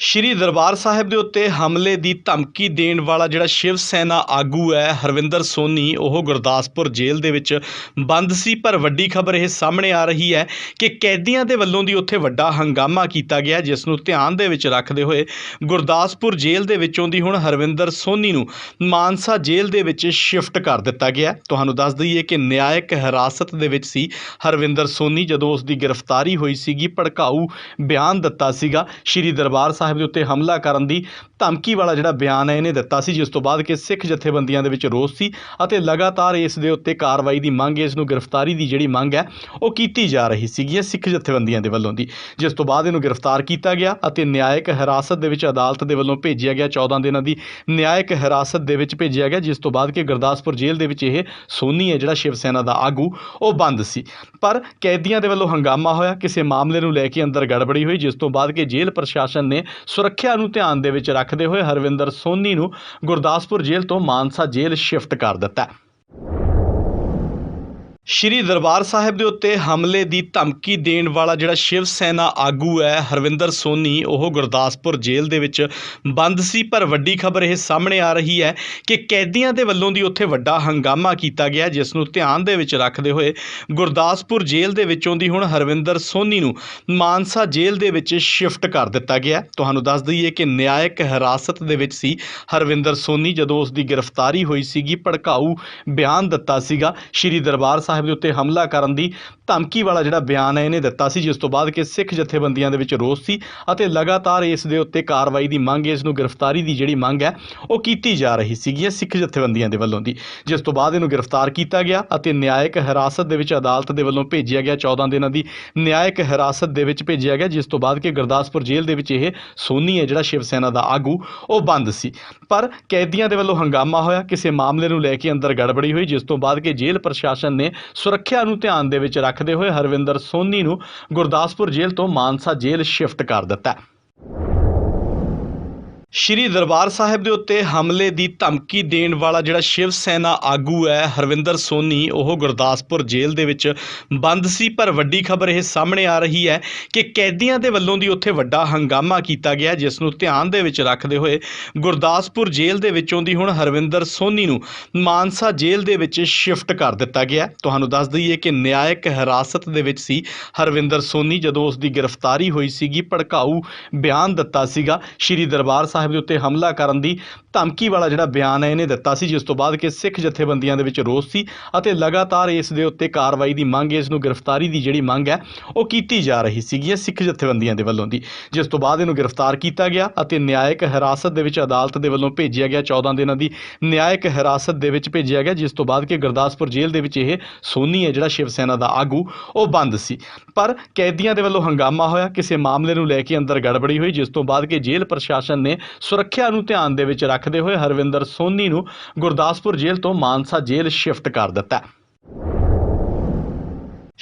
ਸ਼੍ਰੀ ਦਰਬਾਰ ਸਾਹਿਬ ਦੇ ਉੱਤੇ ਹਮਲੇ ਦੀ ਧਮਕੀ ਦੇਣ ਵਾਲਾ ਜਿਹੜਾ ਸ਼ਿਵ ਸੈਨਾ ਆਗੂ ਹੈ, ਹਰਵਿੰਦਰ ਸੋਨੀ, ਉਹ ਗੁਰਦਾਸਪੁਰ ਜੇਲ੍ਹ ਦੇ ਵਿੱਚ ਬੰਦ ਸੀ, ਪਰ ਵੱਡੀ ਖਬਰ ਇਹ ਸਾਹਮਣੇ ਆ ਰਹੀ ਹੈ ਕਿ ਕੈਦੀਆਂ ਦੇ ਵੱਲੋਂ ਦੀ ਉੱਥੇ ਵੱਡਾ ਹੰਗਾਮਾ ਕੀਤਾ ਗਿਆ, ਜਿਸ ਨੂੰ ਧਿਆਨ ਦੇ ਵਿੱਚ ਰੱਖਦੇ ਹੋਏ ਗੁਰਦਾਸਪੁਰ ਜੇਲ੍ਹ ਦੇ ਵਿੱਚੋਂ ਦੀ ਹੁਣ ਹਰਵਿੰਦਰ ਸੋਨੀ ਨੂੰ ਮਾਨਸਾ ਜੇਲ੍ਹ ਦੇ ਵਿੱਚ ਸ਼ਿਫਟ ਕਰ ਦਿੱਤਾ ਗਿਆ। ਤੁਹਾਨੂੰ ਦੱਸ ਦਈਏ ਕਿ ਨਿਆਇਕ ਹਿਰਾਸਤ ਦੇ ਵਿੱਚ ਸੀ ਹਰਵਿੰਦਰ ਸੋਨੀ ਜਦੋਂ ਉਸ ਦੀ ਗ੍ਰਿਫਤਾਰੀ ਹੋਈ ਸੀਗੀ, ਭੜਕਾਊ ਬਿਆਨ ਦਿੱਤਾ ਸੀਗਾ। ਸ਼੍ਰੀ ਦਰਬਾਰ ਸਾਹਿਬ ਦੇ ਉੱਤੇ ਹਮਲਾ ਕਰਨ ਦੀ ਧਮਕੀ ਵਾਲਾ ਜਿਹੜਾ ਬਿਆਨ ਹੈ, ਇਹਨੇ ਦਿੱਤਾ ਸੀ ਜਿਸ ਤੋਂ ਬਾਅਦ ਕਿ ਸਿੱਖ ਜਥੇਬੰਦੀਆਂ ਦੇ ਵਿੱਚ ਰੋਸ ਸੀ ਅਤੇ ਲਗਾਤਾਰ ਇਸ ਦੇ ਉੱਤੇ ਕਾਰਵਾਈ ਦੀ ਮੰਗ, ਇਸ ਨੂੰ ਗ੍ਰਿਫਤਾਰੀ ਦੀ ਜਿਹੜੀ ਮੰਗ ਹੈ, ਉਹ ਕੀਤੀ ਜਾ ਰਹੀ ਸੀਗੀ ਸਿੱਖ ਜਥੇਬੰਦੀਆਂ ਦੇ ਵੱਲੋਂ ਦੀ। ਜਿਸ ਤੋਂ ਬਾਅਦ ਇਹਨੂੰ ਗ੍ਰਿਫਤਾਰ ਕੀਤਾ ਗਿਆ ਅਤੇ ਨਿਆਇਕ ਹਿਰਾਸਤ ਦੇ ਵਿੱਚ ਅਦਾਲਤ ਦੇ ਵੱਲੋਂ ਭੇਜਿਆ ਗਿਆ 14 ਦਿਨਾਂ ਦੀ ਨਿਆਇਕ ਹਿਰਾਸਤ ਦੇ ਵਿੱਚ ਭੇਜਿਆ ਗਿਆ, ਜਿਸ ਤੋਂ ਬਾਅਦ ਕਿ ਗੁਰਦਾਸਪੁਰ ਜੇਲ੍ਹ ਦੇ ਵਿੱਚ ਇਹ ਸੋਨੀ ਹੈ, ਜਿਹੜਾ ਸ਼ਿਵ ਸੈਨਾ ਦਾ ਆਗੂ, ਉਹ ਬੰਦ ਸੀ। ਪਰ ਕੈਦੀਆਂ ਦੇ ਵੱਲੋਂ ਹੰਗਾਮਾ ਹੋਇਆ, ਕਿਸੇ ਮਾਮਲੇ ਨੂੰ ਲੈ ਕੇ ਅੰਦਰ ਗੜਬੜੀ ਹੋਈ, ਜਿਸ ਤੋਂ ਬਾਅਦ ਕਿ ਜੇਲ੍ਹ ਪ੍ਰਸ਼ਾਸਨ ਨੇ ਸੁਰੱਖਿਆ ਨੂੰ ਧਿਆਨ ਦੇ ਵਿੱਚ ਰੱਖ ਰੱਖਦੇ ਹੋਏ ਹਰਵਿੰਦਰ ਸੋਨੀ ਨੂੰ ਗੁਰਦਾਸਪੁਰ ਜੇਲ੍ਹ ਤੋਂ ਮਾਨਸਾ ਜੇਲ੍ਹ ਸ਼ਿਫਟ ਕਰ ਦਿੱਤਾ ਸ਼੍ਰੀ ਦਰਬਾਰ ਸਾਹਿਬ ਦੇ ਉੱਤੇ ਹਮਲੇ ਦੀ ਧਮਕੀ ਦੇਣ ਵਾਲਾ ਜਿਹੜਾ ਸ਼ਿਵ ਸੈਨਾ ਆਗੂ ਹੈ, ਹਰਵਿੰਦਰ ਸੋਨੀ, ਉਹ ਗੁਰਦਾਸਪੁਰ ਜੇਲ੍ਹ ਦੇ ਵਿੱਚ ਬੰਦ ਸੀ, ਪਰ ਵੱਡੀ ਖਬਰ ਇਹ ਸਾਹਮਣੇ ਆ ਰਹੀ ਹੈ ਕਿ ਕੈਦੀਆਂ ਦੇ ਵੱਲੋਂ ਦੀ ਉੱਥੇ ਵੱਡਾ ਹੰਗਾਮਾ ਕੀਤਾ ਗਿਆ, ਜਿਸ ਨੂੰ ਧਿਆਨ ਦੇ ਵਿੱਚ ਰੱਖਦੇ ਹੋਏ ਗੁਰਦਾਸਪੁਰ ਜੇਲ੍ਹ ਦੇ ਵਿੱਚੋਂ ਦੀ ਹੁਣ ਹਰਵਿੰਦਰ ਸੋਨੀ ਨੂੰ ਮਾਨਸਾ ਜੇਲ੍ਹ ਦੇ ਵਿੱਚ ਸ਼ਿਫਟ ਕਰ ਦਿੱਤਾ ਗਿਆ। ਤੁਹਾਨੂੰ ਦੱਸ ਦਈਏ ਕਿ ਨਿਆਇਕ ਹਿਰਾਸਤ ਦੇ ਵਿੱਚ ਸੀ ਹਰਵਿੰਦਰ ਸੋਨੀ ਜਦੋਂ ਉਸ ਦੀ ਗ੍ਰਿਫਤਾਰੀ ਹੋਈ ਸੀਗੀ, ਭੜਕਾਊ ਬਿਆਨ ਦਿੱਤਾ ਸੀਗਾ, ਸ਼੍ਰੀ ਦਰਬਾਰ ਸਾਹਿਬ ਦੇ ਉੱਤੇ ਹਮਲਾ ਕਰਨ ਦੀ ਧਮਕੀ ਵਾਲਾ ਜਿਹੜਾ ਬਿਆਨ ਹੈ, ਇਹਨੇ ਦਿੱਤਾ ਸੀ, ਜਿਸ ਤੋਂ ਬਾਅਦ ਕਿ ਸਿੱਖ ਜਥੇਬੰਦੀਆਂ ਦੇ ਵਿੱਚ ਰੋਸ ਸੀ ਅਤੇ ਲਗਾਤਾਰ ਇਸ ਦੇ ਉੱਤੇ ਕਾਰਵਾਈ ਦੀ ਮੰਗ, ਇਸ ਨੂੰ ਗ੍ਰਿਫਤਾਰੀ ਦੀ ਜਿਹੜੀ ਮੰਗ ਹੈ, ਉਹ ਕੀਤੀ ਜਾ ਰਹੀ ਸੀਗੀ ਸਿੱਖ ਜਥੇਬੰਦੀਆਂ ਦੇ ਵੱਲੋਂ ਦੀ। ਜਿਸ ਤੋਂ ਬਾਅਦ ਇਹਨੂੰ ਗ੍ਰਿਫਤਾਰ ਕੀਤਾ ਗਿਆ ਅਤੇ ਨਿਆਇਕ ਹਿਰਾਸਤ ਦੇ ਵਿੱਚ ਅਦਾਲਤ ਦੇ ਵੱਲੋਂ ਭੇਜਿਆ ਗਿਆ 14 ਦਿਨਾਂ ਦੀ ਨਿਆਇਕ ਹਿਰਾਸਤ ਦੇ ਵਿੱਚ ਭੇਜਿਆ ਗਿਆ, ਜਿਸ ਤੋਂ ਬਾਅਦ ਕਿ ਗੁਰਦਾਸਪੁਰ ਜੇਲ੍ਹ ਦੇ ਵਿੱਚ ਇਹ ਸੋਨੀ ਹੈ, ਜਿਹੜਾ ਸ਼ਿਵ ਸੈਨਾ ਦਾ ਆਗੂ, ਉਹ ਬੰਦ ਸੀ। ਪਰ ਕੈਦੀਆਂ ਦੇ ਵੱਲੋਂ ਹੰਗਾਮਾ ਹੋਇਆ, ਕਿਸੇ ਮਾਮਲੇ ਨੂੰ ਲੈ ਕੇ ਅੰਦਰ ਗੜਬੜੀ ਹੋਈ, ਜਿਸ ਤੋਂ ਬਾਅਦ ਕਿ ਜੇਲ੍ਹ ਪ੍ਰਸ਼ਾਸਨ ਨੇ ਸੁਰੱਖਿਆ ਨੂੰ ਧਿਆਨ ਦੇ ਵਿੱਚ ਰੱਖਦੇ ਹੋਏ ਹਰਵਿੰਦਰ ਸੋਨੀ ਨੂੰ ਗੁਰਦਾਸਪੁਰ ਜੇਲ੍ਹ ਤੋਂ ਮਾਨਸਾ ਜੇਲ੍ਹ ਸ਼ਿਫਟ ਕਰ ਦਿੱਤਾ ਸ਼੍ਰੀ ਦਰਬਾਰ ਸਾਹਿਬ ਦੇ ਉੱਤੇ ਹਮਲੇ ਦੀ ਧਮਕੀ ਦੇਣ ਵਾਲਾ ਜਿਹੜਾ ਸ਼ਿਵ ਸੈਨਾ ਆਗੂ ਹੈ, ਹਰਵਿੰਦਰ ਸੋਨੀ, ਉਹ ਗੁਰਦਾਸਪੁਰ ਜੇਲ੍ਹ ਦੇ ਵਿੱਚ ਬੰਦ ਸੀ, ਪਰ ਵੱਡੀ ਖਬਰ ਇਹ ਸਾਹਮਣੇ ਆ ਰਹੀ ਹੈ ਕਿ ਕੈਦੀਆਂ ਦੇ ਵੱਲੋਂ ਦੀ ਉੱਥੇ ਵੱਡਾ ਹੰਗਾਮਾ ਕੀਤਾ ਗਿਆ, ਜਿਸ ਨੂੰ ਧਿਆਨ ਦੇ ਵਿੱਚ ਰੱਖਦੇ ਹੋਏ ਗੁਰਦਾਸਪੁਰ ਜੇਲ੍ਹ ਦੇ ਵਿੱਚੋਂ ਦੀ ਹੁਣ ਹਰਵਿੰਦਰ ਸੋਨੀ ਨੂੰ ਮਾਨਸਾ ਜੇਲ੍ਹ ਦੇ ਵਿੱਚ ਸ਼ਿਫਟ ਕਰ ਦਿੱਤਾ ਗਿਆ। ਤੁਹਾਨੂੰ ਦੱਸ ਦਈਏ ਕਿ ਨਿਆਇਕ ਹਿਰਾਸਤ ਦੇ ਵਿੱਚ ਸੀ ਹਰਵਿੰਦਰ ਸੋਨੀ ਜਦੋਂ ਉਸ ਦੀ ਗ੍ਰਿਫਤਾਰੀ ਹੋਈ ਸੀਗੀ, ਭੜਕਾਊ ਬਿਆਨ ਦਿੱਤਾ ਸੀਗਾ। ਸ਼੍ਰੀ ਦਰਬਾਰ ਸਾਹਿਬ ਦੇ ਉੱਤੇ ਹਮਲਾ ਕਰਨ ਦੀ ਧਮਕੀ ਵਾਲਾ ਜਿਹੜਾ ਬਿਆਨ ਹੈ, ਇਹਨੇ ਦਿੱਤਾ ਸੀ, ਜਿਸ ਤੋਂ ਬਾਅਦ ਕਿ ਸਿੱਖ ਜਥੇਬੰਦੀਆਂ ਦੇ ਵਿੱਚ ਰੋਸ ਸੀ ਅਤੇ ਲਗਾਤਾਰ ਇਸ ਦੇ ਉੱਤੇ ਕਾਰਵਾਈ ਦੀ ਮੰਗ, ਇਸ ਨੂੰ ਗ੍ਰਿਫਤਾਰੀ ਦੀ ਜਿਹੜੀ ਮੰਗ ਹੈ, ਉਹ ਕੀਤੀ ਜਾ ਰਹੀ ਸੀਗੀ ਸਿੱਖ ਜਥੇਬੰਦੀਆਂ ਦੇ ਵੱਲੋਂ ਦੀ। ਜਿਸ ਤੋਂ ਬਾਅਦ ਇਹਨੂੰ ਗ੍ਰਿਫਤਾਰ ਕੀਤਾ ਗਿਆ ਅਤੇ ਨਿਆਇਕ ਹਿਰਾਸਤ ਦੇ ਵਿੱਚ ਅਦਾਲਤ ਦੇ ਵੱਲੋਂ ਭੇਜਿਆ ਗਿਆ 14 ਦਿਨਾਂ ਦੀ ਨਿਆਇਕ ਹਿਰਾਸਤ ਦੇ ਵਿੱਚ ਭੇਜਿਆ ਗਿਆ, ਜਿਸ ਤੋਂ ਬਾਅਦ ਕਿ ਗੁਰਦਾਸਪੁਰ ਜੇਲ੍ਹ ਦੇ ਵਿੱਚ ਇਹ ਸੋਨੀ ਹੈ, ਜਿਹੜਾ ਸ਼ਿਵ ਸੈਨਾ ਦਾ ਆਗੂ, ਉਹ ਬੰਦ ਸੀ। ਪਰ ਕੈਦੀਆਂ ਦੇ ਵੱਲੋਂ ਹੰਗਾਮਾ ਹੋਇਆ, ਕਿਸੇ ਮਾਮਲੇ ਨੂੰ ਲੈ ਕੇ ਅੰਦਰ ਗੜਬੜੀ ਹੋਈ, ਜਿਸ ਤੋਂ ਬਾਅਦ ਕਿ ਜੇਲ੍ਹ ਪ੍ਰਸ਼ਾਸਨ ਨੇ ਸੁਰੱਖਿਆ ਨੂੰ ਧਿਆਨ ਦੇ ਵਿੱਚ ਰੱਖਦੇ ਹੋਏ ਹਰਵਿੰਦਰ ਸੋਨੀ ਨੂੰ ਗੁਰਦਾਸਪੁਰ ਜੇਲ੍ਹ ਤੋਂ ਮਾਨਸਾ ਜੇਲ੍ਹ ਸ਼ਿਫਟ ਕਰ ਦਿੱਤਾ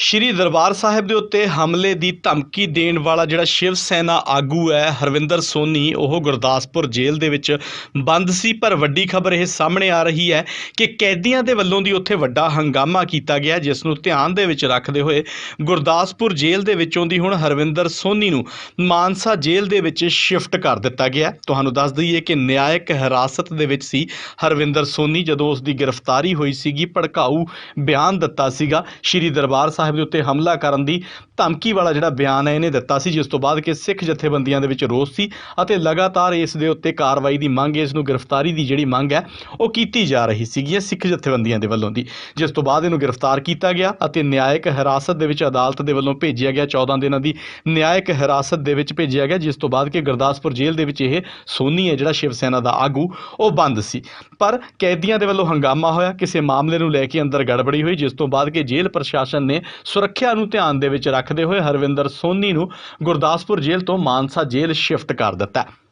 ਸ਼੍ਰੀ ਦਰਬਾਰ ਸਾਹਿਬ ਦੇ ਉੱਤੇ ਹਮਲੇ ਦੀ ਧਮਕੀ ਦੇਣ ਵਾਲਾ ਜਿਹੜਾ ਸ਼ਿਵ ਸੈਨਾ ਆਗੂ ਹੈ, ਹਰਵਿੰਦਰ ਸੋਨੀ, ਉਹ ਗੁਰਦਾਸਪੁਰ ਜੇਲ੍ਹ ਦੇ ਵਿੱਚ ਬੰਦ ਸੀ, ਪਰ ਵੱਡੀ ਖਬਰ ਇਹ ਸਾਹਮਣੇ ਆ ਰਹੀ ਹੈ ਕਿ ਕੈਦੀਆਂ ਦੇ ਵੱਲੋਂ ਦੀ ਉੱਥੇ ਵੱਡਾ ਹੰਗਾਮਾ ਕੀਤਾ ਗਿਆ, ਜਿਸ ਨੂੰ ਧਿਆਨ ਦੇ ਵਿੱਚ ਰੱਖਦੇ ਹੋਏ ਗੁਰਦਾਸਪੁਰ ਜੇਲ੍ਹ ਦੇ ਵਿੱਚੋਂ ਦੀ ਹੁਣ ਹਰਵਿੰਦਰ ਸੋਨੀ ਨੂੰ ਮਾਨਸਾ ਜੇਲ੍ਹ ਦੇ ਵਿੱਚ ਸ਼ਿਫਟ ਕਰ ਦਿੱਤਾ ਗਿਆ। ਤੁਹਾਨੂੰ ਦੱਸ ਦਈਏ ਕਿ ਨਿਆਇਕ ਹਿਰਾਸਤ ਦੇ ਵਿੱਚ ਸੀ ਹਰਵਿੰਦਰ ਸੋਨੀ ਜਦੋਂ ਉਸ ਦੀ ਗ੍ਰਿਫਤਾਰੀ ਹੋਈ ਸੀਗੀ, ਭੜਕਾਊ ਬਿਆਨ ਦਿੱਤਾ ਸੀਗਾ। ਸ਼੍ਰੀ ਦਰਬਾਰ ਸਾਹਿਬ ਦੇ ਉੱਤੇ ਹਮਲਾ ਕਰਨ ਦੀ ਧਮਕੀ ਵਾਲਾ ਜਿਹੜਾ ਬਿਆਨ ਹੈ, ਇਹਨੇ ਦਿੱਤਾ ਸੀ ਜਿਸ ਤੋਂ ਬਾਅਦ ਕਿ ਸਿੱਖ ਜਥੇਬੰਦੀਆਂ ਦੇ ਵਿੱਚ ਰੋਸ ਸੀ ਅਤੇ ਲਗਾਤਾਰ ਇਸ ਦੇ ਉੱਤੇ ਕਾਰਵਾਈ ਦੀ ਮੰਗ, ਇਸ ਨੂੰ ਗ੍ਰਿਫਤਾਰੀ ਦੀ ਜਿਹੜੀ ਮੰਗ ਹੈ, ਉਹ ਕੀਤੀ ਜਾ ਰਹੀ ਸੀਗੀ ਸਿੱਖ ਜਥੇਬੰਦੀਆਂ ਦੇ ਵੱਲੋਂ ਦੀ। ਜਿਸ ਤੋਂ ਬਾਅਦ ਇਹਨੂੰ ਗ੍ਰਿਫਤਾਰ ਕੀਤਾ ਗਿਆ ਅਤੇ ਨਿਆਇਕ ਹਿਰਾਸਤ ਦੇ ਵਿੱਚ ਅਦਾਲਤ ਦੇ ਵੱਲੋਂ ਭੇਜਿਆ ਗਿਆ 14 ਦਿਨਾਂ ਦੀ ਨਿਆਇਕ ਹਿਰਾਸਤ ਦੇ ਵਿੱਚ ਭੇਜਿਆ ਗਿਆ, ਜਿਸ ਤੋਂ ਬਾਅਦ ਕਿ ਗੁਰਦਾਸਪੁਰ ਜੇਲ੍ਹ ਦੇ ਵਿੱਚ ਇਹ ਸੋਨੀ ਹੈ, ਜਿਹੜਾ ਸ਼ਿਵ ਸੈਨਾ ਦਾ ਆਗੂ, ਉਹ ਬੰਦ ਸੀ। ਪਰ ਕੈਦੀਆਂ ਦੇ ਵੱਲੋਂ ਹੰਗਾਮਾ ਹੋਇਆ, ਕਿਸੇ ਮਾਮਲੇ ਨੂੰ ਲੈ ਕੇ ਅੰਦਰ ਗੜਬੜੀ ਹੋਈ, ਜਿਸ ਤੋਂ ਬਾਅਦ ਕਿ ਜੇਲ੍ਹ ਪ੍ਰਸ਼ਾਸਨ ਨੇ ਸੁਰੱਖਿਆ ਨੂੰ ਧਿਆਨ ਦੇ ਵਿੱਚ ਰੱਖ ਰੱਖਦੇ ਹੋਏ ਹਰਵਿੰਦਰ ਸੋਨੀ ਨੂੰ ਗੁਰਦਾਸਪੁਰ ਜੇਲ੍ਹ ਤੋਂ ਮਾਨਸਾ ਜੇਲ੍ਹ ਸ਼ਿਫਟ ਕਰ ਦਿੱਤਾ ਹੈ।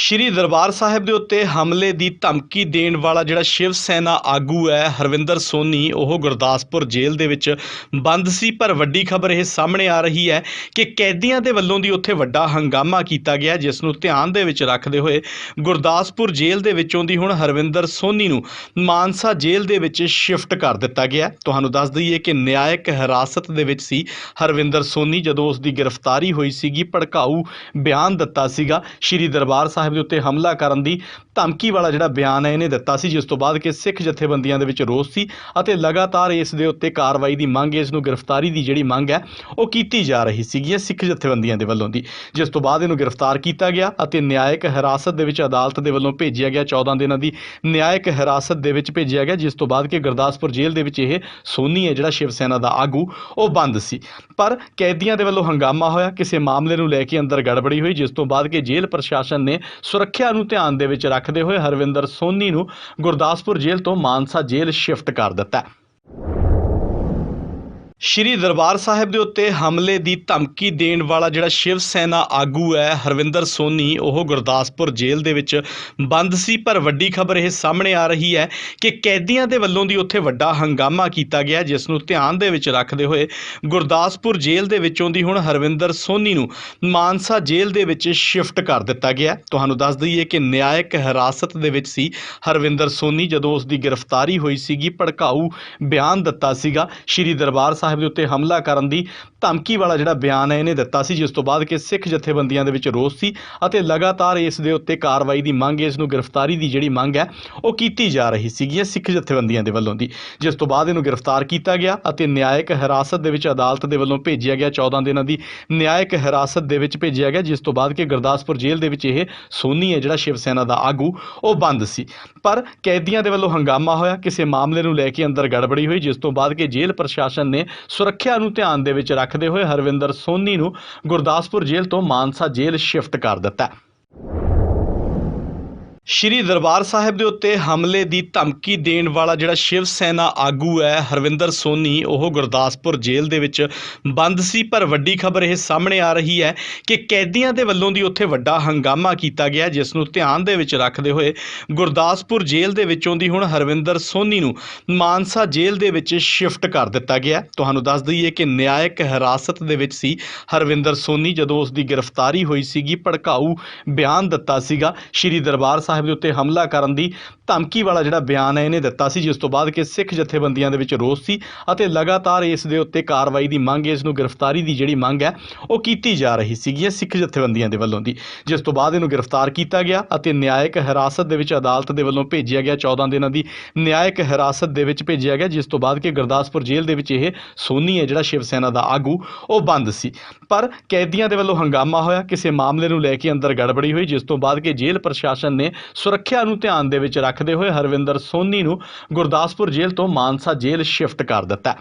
ਸ਼੍ਰੀ ਦਰਬਾਰ ਸਾਹਿਬ ਦੇ ਉੱਤੇ ਹਮਲੇ ਦੀ ਧਮਕੀ ਦੇਣ ਵਾਲਾ ਜਿਹੜਾ ਸ਼ਿਵ ਸੈਨਾ ਆਗੂ ਹੈ, ਹਰਵਿੰਦਰ ਸੋਨੀ, ਉਹ ਗੁਰਦਾਸਪੁਰ ਜੇਲ੍ਹ ਦੇ ਵਿੱਚ ਬੰਦ ਸੀ, ਪਰ ਵੱਡੀ ਖਬਰ ਇਹ ਸਾਹਮਣੇ ਆ ਰਹੀ ਹੈ ਕਿ ਕੈਦੀਆਂ ਦੇ ਵੱਲੋਂ ਦੀ ਉੱਥੇ ਵੱਡਾ ਹੰਗਾਮਾ ਕੀਤਾ ਗਿਆ, ਜਿਸ ਨੂੰ ਧਿਆਨ ਦੇ ਵਿੱਚ ਰੱਖਦੇ ਹੋਏ ਗੁਰਦਾਸਪੁਰ ਜੇਲ੍ਹ ਦੇ ਵਿੱਚੋਂ ਦੀ ਹੁਣ ਹਰਵਿੰਦਰ ਸੋਨੀ ਨੂੰ ਮਾਨਸਾ ਜੇਲ੍ਹ ਦੇ ਵਿੱਚ ਸ਼ਿਫਟ ਕਰ ਦਿੱਤਾ ਗਿਆ ਤੁਹਾਨੂੰ ਦੱਸ ਦਈਏ ਕਿ ਨਿਆਇਕ ਹਿਰਾਸਤ ਦੇ ਵਿੱਚ ਸੀ ਹਰਵਿੰਦਰ ਸੋਨੀ ਜਦੋਂ ਉਸ ਦੀ ਗ੍ਰਿਫਤਾਰੀ ਹੋਈ ਸੀਗੀ, ਭੜਕਾਊ ਬਿਆਨ ਦਿੱਤਾ ਸੀਗਾ, ਸ਼੍ਰੀ ਦਰਬਾਰ ਸਾਹਿਬ ਦੇ ਉੱਤੇ ਹਮਲਾ ਕਰਨ ਦੀ ਧਮਕੀ ਵਾਲਾ ਜਿਹੜਾ ਬਿਆਨ ਹੈ, ਇਹਨੇ ਦਿੱਤਾ ਸੀ, ਜਿਸ ਤੋਂ ਬਾਅਦ ਕਿ ਸਿੱਖ ਜਥੇਬੰਦੀਆਂ ਦੇ ਵਿੱਚ ਰੋਸ ਸੀ ਅਤੇ ਲਗਾਤਾਰ ਇਸ ਦੇ ਉੱਤੇ ਕਾਰਵਾਈ ਦੀ ਮੰਗ, ਇਸ ਨੂੰ ਗ੍ਰਿਫਤਾਰੀ ਦੀ ਜਿਹੜੀ ਮੰਗ ਹੈ, ਉਹ ਕੀਤੀ ਜਾ ਰਹੀ ਸੀਗੀ ਸਿੱਖ ਜਥੇਬੰਦੀਆਂ ਦੇ ਵੱਲੋਂ ਦੀ। ਜਿਸ ਤੋਂ ਬਾਅਦ ਇਹਨੂੰ ਗ੍ਰਿਫਤਾਰ ਕੀਤਾ ਗਿਆ ਅਤੇ ਨਿਆਇਕ ਹਿਰਾਸਤ ਦੇ ਵਿੱਚ ਅਦਾਲਤ ਦੇ ਵੱਲੋਂ ਭੇਜਿਆ ਗਿਆ 14 ਦਿਨਾਂ ਦੀ ਨਿਆਇਕ ਹਿਰਾਸਤ ਦੇ ਵਿੱਚ ਭੇਜਿਆ ਗਿਆ, ਜਿਸ ਤੋਂ ਬਾਅਦ ਕਿ ਗੁਰਦਾਸਪੁਰ ਜੇਲ੍ਹ ਦੇ ਵਿੱਚ ਇਹ ਸੋਨੀ ਹੈ, ਜਿਹੜਾ ਸ਼ਿਵ ਸੈਨਾ ਦਾ ਆਗੂ, ਉਹ ਬੰਦ ਸੀ। ਪਰ ਕੈਦੀਆਂ ਦੇ ਵੱਲੋਂ ਹੰਗਾਮਾ ਹੋਇਆ। ਕਿਸੇ ਮਾਮਲੇ ਨੂੰ ਲੈ ਕੇ ਅੰਦਰ ਗੜਬੜੀ ਹੋਈ, ਜਿਸ ਤੋਂ ਬਾਅਦ ਕਿ ਜੇਲ੍ਹ ਪ੍ਰਸ਼ਾਸਨ ਨੇ ਸੁਰੱਖਿਆ ਨੂੰ ਧਿਆਨ ਦੇ ਵਿੱਚ ਰੱਖਦੇ ਹੋਏ ਹਰਵਿੰਦਰ ਸੋਨੀ ਨੂੰ ਗੁਰਦਾਸਪੁਰ ਜੇਲ੍ਹ ਤੋਂ ਮਾਨਸਾ ਜੇਲ੍ਹ ਸ਼ਿਫਟ ਕਰ ਦਿੱਤਾ ਸ਼੍ਰੀ ਦਰਬਾਰ ਸਾਹਿਬ ਦੇ ਉੱਤੇ ਹਮਲੇ ਦੀ ਧਮਕੀ ਦੇਣ ਵਾਲਾ ਜਿਹੜਾ ਸ਼ਿਵ ਸੈਨਾ ਆਗੂ ਹੈ, ਹਰਵਿੰਦਰ ਸੋਨੀ, ਉਹ ਗੁਰਦਾਸਪੁਰ ਜੇਲ੍ਹ ਦੇ ਵਿੱਚ ਬੰਦ ਸੀ, ਪਰ ਵੱਡੀ ਖਬਰ ਇਹ ਸਾਹਮਣੇ ਆ ਰਹੀ ਹੈ ਕਿ ਕੈਦੀਆਂ ਦੇ ਵੱਲੋਂ ਦੀ ਉੱਥੇ ਵੱਡਾ ਹੰਗਾਮਾ ਕੀਤਾ ਗਿਆ, ਜਿਸ ਨੂੰ ਧਿਆਨ ਦੇ ਵਿੱਚ ਰੱਖਦੇ ਹੋਏ ਗੁਰਦਾਸਪੁਰ ਜੇਲ੍ਹ ਦੇ ਵਿੱਚੋਂ ਦੀ ਹੁਣ ਹਰਵਿੰਦਰ ਸੋਨੀ ਨੂੰ ਮਾਨਸਾ ਜੇਲ੍ਹ ਦੇ ਵਿੱਚ ਸ਼ਿਫਟ ਕਰ ਦਿੱਤਾ ਗਿਆ। ਤੁਹਾਨੂੰ ਦੱਸ ਦਈਏ ਕਿ ਨਿਆਇਕ ਹਿਰਾਸਤ ਦੇ ਵਿੱਚ ਸੀ ਹਰਵਿੰਦਰ ਸੋਨੀ, ਜਦੋਂ ਉਸ ਦੀ ਗ੍ਰਿਫਤਾਰੀ ਹੋਈ ਸੀਗੀ, ਭੜਕਾਊ ਬਿਆਨ ਦਿੱਤਾ ਸੀਗਾ। ਸ਼੍ਰੀ ਦਰਬਾਰ ਸਾਹਿਬ ਦੇ ਉੱਤੇ ਹਮਲਾ ਕਰਨ ਦੀ ਧਮਕੀ ਵਾਲਾ ਜਿਹੜਾ ਬਿਆਨ ਹੈ, ਇਹਨੇ ਦਿੱਤਾ ਸੀ, ਜਿਸ ਤੋਂ ਬਾਅਦ ਕਿ ਸਿੱਖ ਜਥੇਬੰਦੀਆਂ ਦੇ ਵਿੱਚ ਰੋਸ ਸੀ ਅਤੇ ਲਗਾਤਾਰ ਇਸ ਦੇ ਉੱਤੇ ਕਾਰਵਾਈ ਦੀ ਮੰਗ, ਇਸ ਨੂੰ ਗ੍ਰਿਫਤਾਰੀ ਦੀ ਜਿਹੜੀ ਮੰਗ ਹੈ, ਉਹ ਕੀਤੀ ਜਾ ਰਹੀ ਸੀਗੀ ਸਿੱਖ ਜਥੇਬੰਦੀਆਂ ਦੇ ਵੱਲੋਂ ਦੀ। ਜਿਸ ਤੋਂ ਬਾਅਦ ਇਹਨੂੰ ਗ੍ਰਿਫਤਾਰ ਕੀਤਾ ਗਿਆ ਅਤੇ ਨਿਆਇਕ ਹਿਰਾਸਤ ਦੇ ਵਿੱਚ ਅਦਾਲਤ ਦੇ ਵੱਲੋਂ ਭੇਜਿਆ ਗਿਆ 14 ਦਿਨਾਂ ਦੀ ਨਿਆਇਕ ਹਿਰਾਸਤ ਦੇ ਵਿੱਚ ਭੇਜਿਆ ਗਿਆ, ਜਿਸ ਤੋਂ ਬਾਅਦ ਕਿ ਗੁਰਦਾਸਪੁਰ ਜੇਲ੍ਹ ਦੇ ਵਿੱਚ ਇਹ ਸੋਨੀ ਹੈ, ਜਿਹੜਾ ਸ਼ਿਵ ਸੈਨਾ ਦਾ ਆਗੂ, ਉਹ ਬੰਦ ਸੀ। ਪਰ ਕੈਦੀਆਂ ਦੇ ਵੱਲੋਂ ਹੰਗਾਮਾ ਹੋਇਆ, ਕਿਸੇ ਮਾਮਲੇ ਨੂੰ ਲੈ ਕੇ ਅੰਦਰ ਗੜਬੜੀ ਹੋਈ, ਜਿਸ ਤੋਂ ਬਾਅਦ ਕਿ ਜੇਲ੍ਹ ਪ੍ਰਸ਼ਾਸਨ ਨੇ ਸੁਰੱਖਿਆ ਨੂੰ ਧਿਆਨ ਦੇ ਵਿੱਚ ਰੱਖਦੇ ਹੋਏ ਹਰਵਿੰਦਰ ਸੋਨੀ ਨੂੰ ਗੁਰਦਾਸਪੁਰ ਜੇਲ੍ਹ ਤੋਂ ਮਾਨਸਾ ਜੇਲ੍ਹ ਸ਼ਿਫਟ ਕਰ ਦਿੱਤਾ ਸ਼੍ਰੀ ਦਰਬਾਰ ਸਾਹਿਬ ਦੇ ਉੱਤੇ ਹਮਲੇ ਦੀ ਧਮਕੀ ਦੇਣ ਵਾਲਾ ਜਿਹੜਾ ਸ਼ਿਵ ਸੈਨਾ ਆਗੂ ਹੈ, ਹਰਵਿੰਦਰ ਸੋਨੀ, ਉਹ ਗੁਰਦਾਸਪੁਰ ਜੇਲ੍ਹ ਦੇ ਵਿੱਚ ਬੰਦ ਸੀ, ਪਰ ਵੱਡੀ ਖਬਰ ਇਹ ਸਾਹਮਣੇ ਆ ਰਹੀ ਹੈ ਕਿ ਕੈਦੀਆਂ ਦੇ ਵੱਲੋਂ ਦੀ ਉੱਥੇ ਵੱਡਾ ਹੰਗਾਮਾ ਕੀਤਾ ਗਿਆ, ਜਿਸ ਨੂੰ ਧਿਆਨ ਦੇ ਵਿੱਚ ਰੱਖਦੇ ਹੋਏ ਗੁਰਦਾਸਪੁਰ ਜੇਲ੍ਹ ਦੇ ਵਿੱਚੋਂ ਦੀ ਹੁਣ ਹਰਵਿੰਦਰ ਸੋਨੀ ਨੂੰ ਮਾਨਸਾ ਜੇਲ੍ਹ ਦੇ ਵਿੱਚ ਸ਼ਿਫਟ ਕਰ ਦਿੱਤਾ ਗਿਆ। ਤੁਹਾਨੂੰ ਦੱਸ ਦਈਏ ਕਿ ਨਿਆਇਕ ਹਿਰਾਸਤ ਦੇ ਵਿੱਚ ਸੀ ਹਰਵਿੰਦਰ ਸੋਨੀ ਜਦੋਂ ਉਸ ਦੀ ਗ੍ਰਿਫਤਾਰੀ ਹੋਈ ਸੀਗੀ, ਭੜਕਾਊ ਬਿਆਨ ਦਿੱਤਾ ਸੀਗਾ। ਸ਼੍ਰੀ ਦਰਬਾਰ ਸਾਹਿਬ ਦੇ ਉੱਤੇ ਹਮਲਾ ਕਰਨ ਦੀ ਧਮਕੀ ਵਾਲਾ ਜਿਹੜਾ ਬਿਆਨ ਹੈ, ਇਹਨੇ ਦਿੱਤਾ ਸੀ, ਜਿਸ ਤੋਂ ਬਾਅਦ ਕਿ ਸਿੱਖ ਜਥੇਬੰਦੀਆਂ ਦੇ ਵਿੱਚ ਰੋਸ ਸੀ ਅਤੇ ਲਗਾਤਾਰ ਇਸ ਦੇ ਉੱਤੇ ਕਾਰਵਾਈ ਦੀ ਮੰਗ, ਇਸ ਨੂੰ ਗ੍ਰਿਫਤਾਰੀ ਦੀ ਜਿਹੜੀ ਮੰਗ ਹੈ, ਉਹ ਕੀਤੀ ਜਾ ਰਹੀ ਸੀਗੀ ਸਿੱਖ ਜਥੇਬੰਦੀਆਂ ਦੇ ਵੱਲੋਂ ਦੀ। ਜਿਸ ਤੋਂ ਬਾਅਦ ਇਹਨੂੰ ਗ੍ਰਿਫਤਾਰ ਕੀਤਾ ਗਿਆ ਅਤੇ ਨਿਆਇਕ ਹਿਰਾਸਤ ਦੇ ਵਿੱਚ ਅਦਾਲਤ ਦੇ ਵੱਲੋਂ ਭੇਜਿਆ ਗਿਆ 14 ਦਿਨਾਂ ਦੀ ਨਿਆਇਕ ਹਿਰਾਸਤ ਦੇ ਵਿੱਚ ਭੇਜਿਆ ਗਿਆ, ਜਿਸ ਤੋਂ ਬਾਅਦ ਕਿ ਗੁਰਦਾਸਪੁਰ ਜੇਲ੍ਹ ਦੇ ਵਿੱਚ ਇਹ ਸੋਨੀ ਹੈ, ਜਿਹੜਾ ਸ਼ਿਵ ਸੈਨਾ ਦਾ ਆਗੂ, ਉਹ ਬੰਦ ਸੀ। ਪਰ ਕੈਦੀਆਂ ਦੇ ਵੱਲੋਂ ਹੰਗਾਮਾ ਹੋਇਆ, ਕਿਸੇ ਮਾਮਲੇ ਨੂੰ ਲੈ ਕੇ ਅੰਦਰ ਗੜਬੜੀ ਹੋਈ, ਜਿਸ ਤੋਂ ਬਾਅਦ ਕਿ ਜੇਲ੍ਹ ਪ੍ਰਸ਼ਾਸਨ ਨੇ ਸੁਰੱਖਿਆ ਨੂੰ ਧਿਆਨ ਦੇ ਵਿੱਚ ਰੱਖਦੇ ਹੋਏ ਹਰਵਿੰਦਰ ਸੋਨੀ ਨੂੰ ਗੁਰਦਾਸਪੁਰ ਜੇਲ੍ਹ ਤੋਂ ਮਾਨਸਾ ਜੇਲ੍ਹ ਸ਼ਿਫਟ ਕਰ ਦਿੱਤਾ